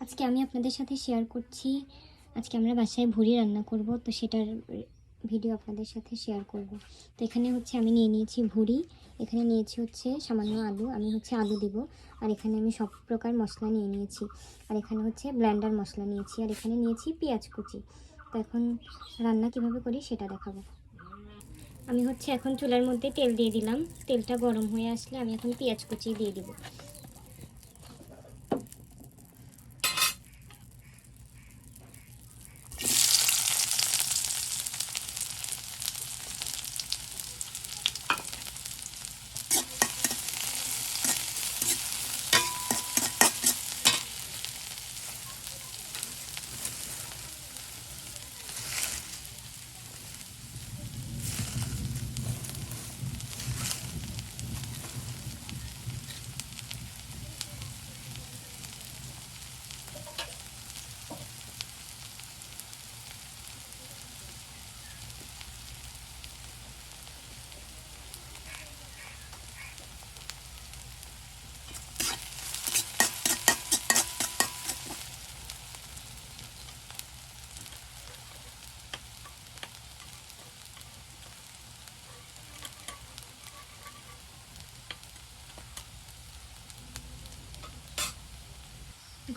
আজকে আমি আপনাদের সাথে শেয়ার করছি। আজকে আমরা বাসায় ভুড়ি রান্না করব, তো সেটার ভিডিও আপনাদের সাথে শেয়ার করব। তো এখানে হচ্ছে আমি নিয়ে নিয়েছি ভুড়ি এখানে নিয়েছি হচ্ছে সামান্য আলু, আমি হচ্ছে আলু দিব, আর এখানে আমি সব প্রকার মশলা নিয়ে নিয়েছি। আর এখানে হচ্ছে ব্ল্যান্ডার মশলা নিয়েছি, আর এখানে নিয়েছি পেঁয়াজ কুচি। তো এখন রান্না কীভাবে করি সেটা দেখাবো। আমি হচ্ছে এখন চুলার মধ্যে তেল দিয়ে দিলাম। তেলটা গরম হয়ে আসলে আমি এখন পেঁয়াজ কুচি দিয়ে দিব।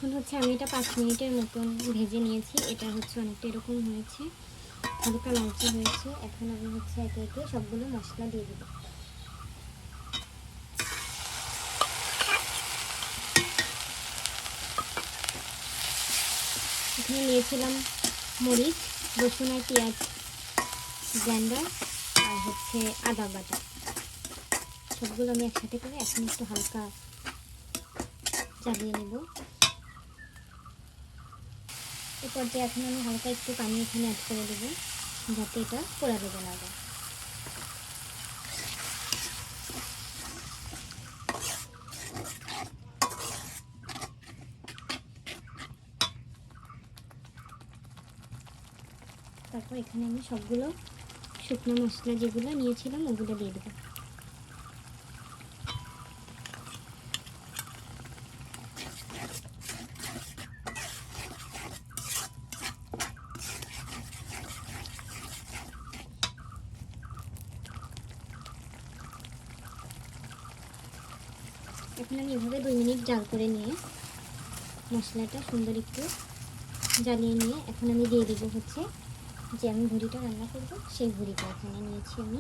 এখন হচ্ছে আমি এটা পাঁচ মিনিটের মতন ভেজে নিয়েছি। এটা হচ্ছে অনেকটা এরকম হয়েছে। হালকা লালচে হয়েছে। এখন আমি হচ্ছে একে একে সবগুলো মশলা দিয়ে দেবো। এখানে নিয়েছিলাম মরিচ, রসুন আর পেঁয়াজ ব্ল্যান্ডার আর হচ্ছে আদা বাটা। সবগুলো আমি একসাথে করে এখন একটু হালকা চালিয়ে নেব। এই পর্যায়ে এখন আমি হালকা একটু পানি এখানে অ্যাড করে দেবো, যাতে এটা পোড়া দেবে না তারপর এখানে আমি সবগুলো শুকনো মশলা যেগুলো নিয়েছিলাম, ওগুলো দিয়ে দেবো। আমি এভাবে দুই মিনিট জাল করে নিয়ে মশলাটা সুন্দর একটু জ্বালিয়ে নিয়ে এখন আমি দিয়ে দেবো হচ্ছে যে আমি ভুড়িটা রান্না করব, সেই ভুড়িটা এখানে নিয়েছি আমি।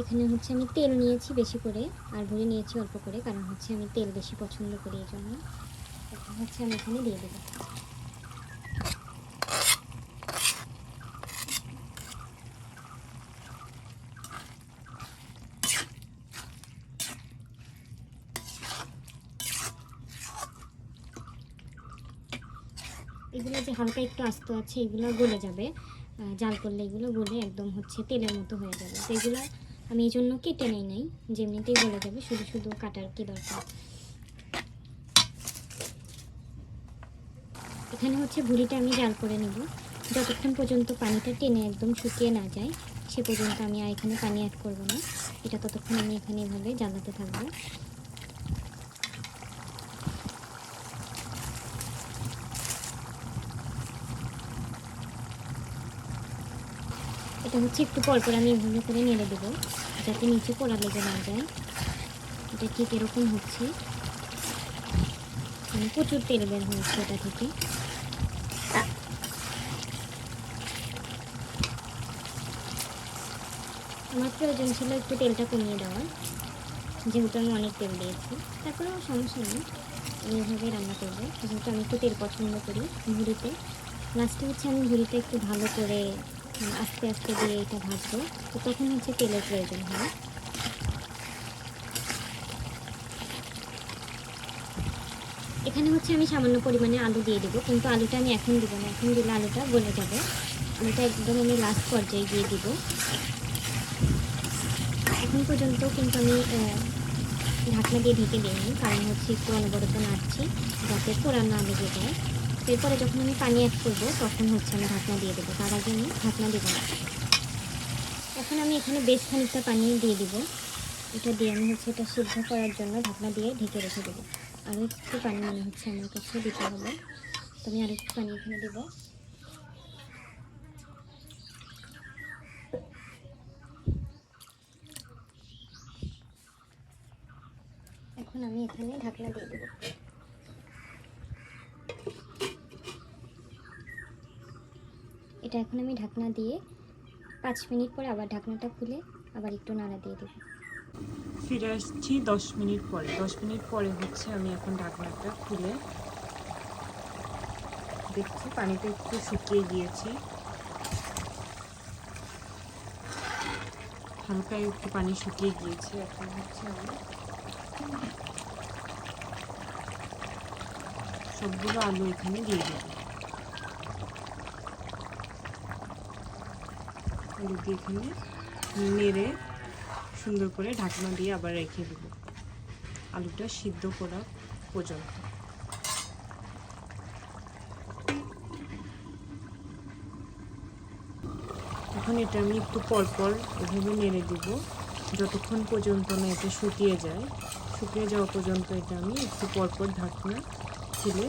এখানে হচ্ছে আমি তেল নিয়েছি বেশি করে, আর ভুড়ি নিয়েছি অল্প করে, কারণ হচ্ছে আমি তেল বেশি পছন্দ করি এই জন্য। এখন হচ্ছে আমি এখানে দিয়ে দেবো। এগুলো যে হালকা একটু আস্ত আছে, এগুলো গলে যাবে। জাল করলে এগুলো গলে একদম হচ্ছে তেলের মতো হয়ে যাবে। তো এগুলো আমি এই জন্য কেটে নেই নাই, যেমনিতেই গলে যাবে, শুধু শুধু কাটার কি দরকার? এখানে হচ্ছে ভুড়িটা আমি জাল করে নেব। যতক্ষণ পর্যন্ত পানিটা টেনে একদম শুকিয়ে না যায়, সে পর্যন্ত আমি আর এখানে পানি অ্যাড করব না। এটা ততক্ষণ আমি এখানে এভাবে জ্বালাতে থাকব। এটা হচ্ছে একটু পর পর আমি এভাবে করে নেড়ে দেবো, যাতে নিচে পোড়া লেগে না যায়। এটা ঠিক এরকম হচ্ছে। মানে প্রচুর তেল বের হয়েছে এটা থেকে। আমার প্রয়োজন ছিল একটু তেলটা কমিয়ে দেওয়ার, যেহেতু আমি অনেক তেল দিয়েছি। তারপরেও সমস্যা নেই। এভাবে রান্না করব। যেহেতু আমি একটু তেল পছন্দ করি ভুড়িতে লাস্টে হচ্ছে আমি ভুড়িতে একটু ভালো করে আস্তে আস্তে দিয়ে এটা ভাজবো। তো তখন হচ্ছে তেলের প্রয়োজন হয়। এখানে হচ্ছে আমি সামান্য পরিমাণে আলু দিয়ে দেবো, কিন্তু আলুটা আমি এখন দিব না। এখন দিলে আলুটা গলে যাবে। আলুটা একদম আমি লাস্ট পর্যায়ে দিয়ে দিব। এখন পর্যন্ত কিন্তু আমি ঢাকনা দিয়ে ঢেকে দিইনি, কারণ হচ্ছে একটু অনবরত নাড়ছি, যাতে পোড়া না লেগে যায়। তো এরপরে যখন আমি পানি অ্যাড করব, তখন হচ্ছে আমি ঢাকনা দিয়ে দেবো। তার আগে আমি ঢাকনা দেবো না। এখন আমি এখানে বেশ খানিকটা পানি দিয়ে দিব। এটা দিয়ে আমি হচ্ছে এটা সিদ্ধ করার জন্য ঢাকনা দিয়ে ঢেকে রেখে দেবো। আরও একটু পানি মনে হচ্ছে আমার কাছে দিতে হবে। তো আমি আরও একটু পানি এখানে দেবো। এখন আমি এখানে ঢাকনা দিয়ে দেবো। এটা এখন আমি ঢাকনা দিয়ে পাঁচ মিনিট পরে আবার ঢাকনাটা খুলে আবার একটু নাড়া দিয়ে দেবো। ফিরে আসছি দশ মিনিট পরে। দশ মিনিট পরে হচ্ছে আমি এখন ঢাকনাটা খুলে দেখছি, পানিটা একটু শুকিয়ে গিয়েছে। হালকা একটু পানি শুকিয়ে গিয়েছে, এখন হচ্ছে আমি সবগুলো আলু এখানে দিয়ে দেবো। আলু দিয়ে এখানে নেড়ে সুন্দর করে ঢাকনা দিয়ে আবার রেখে দেব। আলুটা সিদ্ধ করা পর্যন্ত। এখন এটা আমি একটু পরপর এভাবে নেড়ে দিব। যতক্ষণ পর্যন্ত না এটা শুকিয়ে যায়, শুকিয়ে যাওয়া পর্যন্ত এটা আমি একটু পরপর ঢাকনা খুলে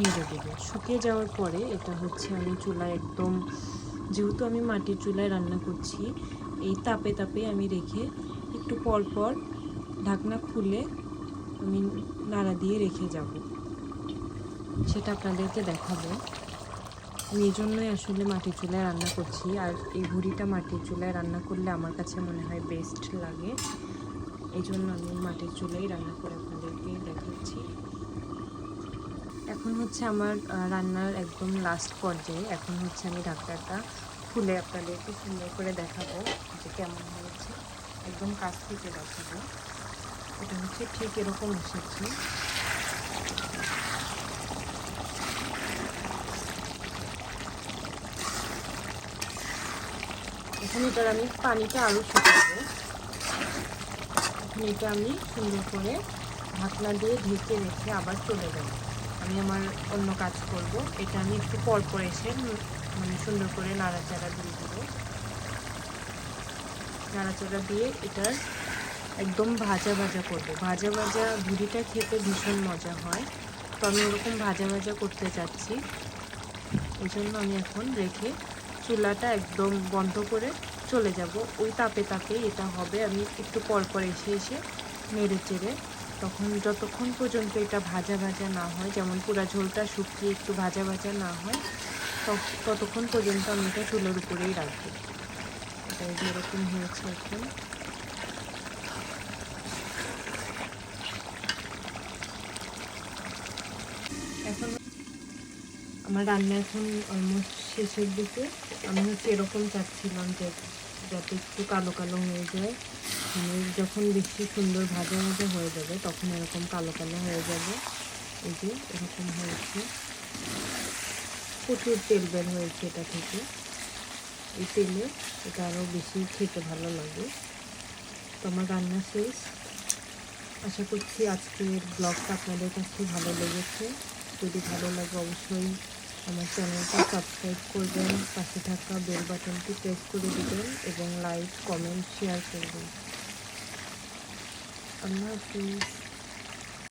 নেড়ে দেবো। শুকিয়ে যাওয়ার পরে এটা হচ্ছে আমি চুলায় একদম যেহেতু আমি মাটির চুলায় রান্না করছি, এই তাপে তাপে আমি রেখে একটু পর পর ঢাকনা খুলে আমি নাড়া দিয়ে রেখে যাব। সেটা আপনাদেরকে দেখাবো। আমি এই জন্যই আসলে মাটির চুলায় রান্না করছি, আর এই ভুড়িটা মাটির চুলায় রান্না করলে আমার কাছে মনে হয় বেস্ট লাগে। এই জন্য আমি মাটির চুলাই রান্না করে আপনাদেরকে দেখাচ্ছি। এখন হচ্ছে আমার রান্নার একদম লাস্ট পর্যায়ে। এখন হচ্ছে আমি ঢাকনাটা খুলে আপনাদেরকে সুন্দর করে দেখাবো যে কেমন হয়েছে। একদম কাছ থেকে দেখাবো। এটা হচ্ছে ঠিক এরকম এসেছে। এখন এটার আমি পানিটা আরও শুকাবো। এখন এটা আমি সুন্দর করে ঢাকনা দিয়ে ঢেকে রেখে আবার চলে যাব। আমি আমার অন্য কাজ করব। এটা আমি একটু পর পর এসে মানে সুন্দর করে নাড়াচাড়া দিয়ে দেবো। নাড়াচাড়া দিয়ে এটার একদম ভাজা ভাজা করব। ভাজা ভাজা ভুড়িটা খেতে ভীষণ মজা হয়। তো আমি ওরকম ভাজা ভাজা করতে চাচ্ছি এই জন্য আমি এখন রেখে চুলাটা একদম বন্ধ করে চলে যাব। ওই তাপে তাপে এটা হবে। আমি একটু পর পর এসে এসে নেড়ে চেড়ে তখন, যতক্ষণ পর্যন্ত এটা ভাজা ভাজা না হয়, যেমন পুরা ঝোলটা শুকিয়ে একটু ভাজা ভাজা না হয়, তত- ততক্ষণ পর্যন্ত আমি এটা চুলোর উপরেই রাখব। এটা এই যে এরকম হয়েছে এখন। এখন আমার রান্না এখন অলমোস্ট শেষের দিকে। আমি হচ্ছে এরকম চাচ্ছিলাম যে যাতে একটু কালো কালো হয়ে যায়। মানে যখন বেশি সুন্দর ভাজা ভাজা হয়ে যাবে, তখন এরকম কালো কালো হয়ে যাবে। এই যে এরকম হয়েছে। প্রচুর তেল বের হয়েছে এটা থেকে। এই তেলে এটা আরও বেশি খেতে ভালো লাগে। তো আমার রান্না শেষ। আশা করছি আজকের ব্লগটা আপনাদের কাছে ভালো লেগেছে। যদি ভালো লাগে অবশ্যই আমার চ্যানেলটা সাবস্ক্রাইব করবেন, পাশে থাকা বেল বাটনটি প্রেস করে দেবেন এবং লাইক, কমেন্ট, শেয়ার করবেন। I love you.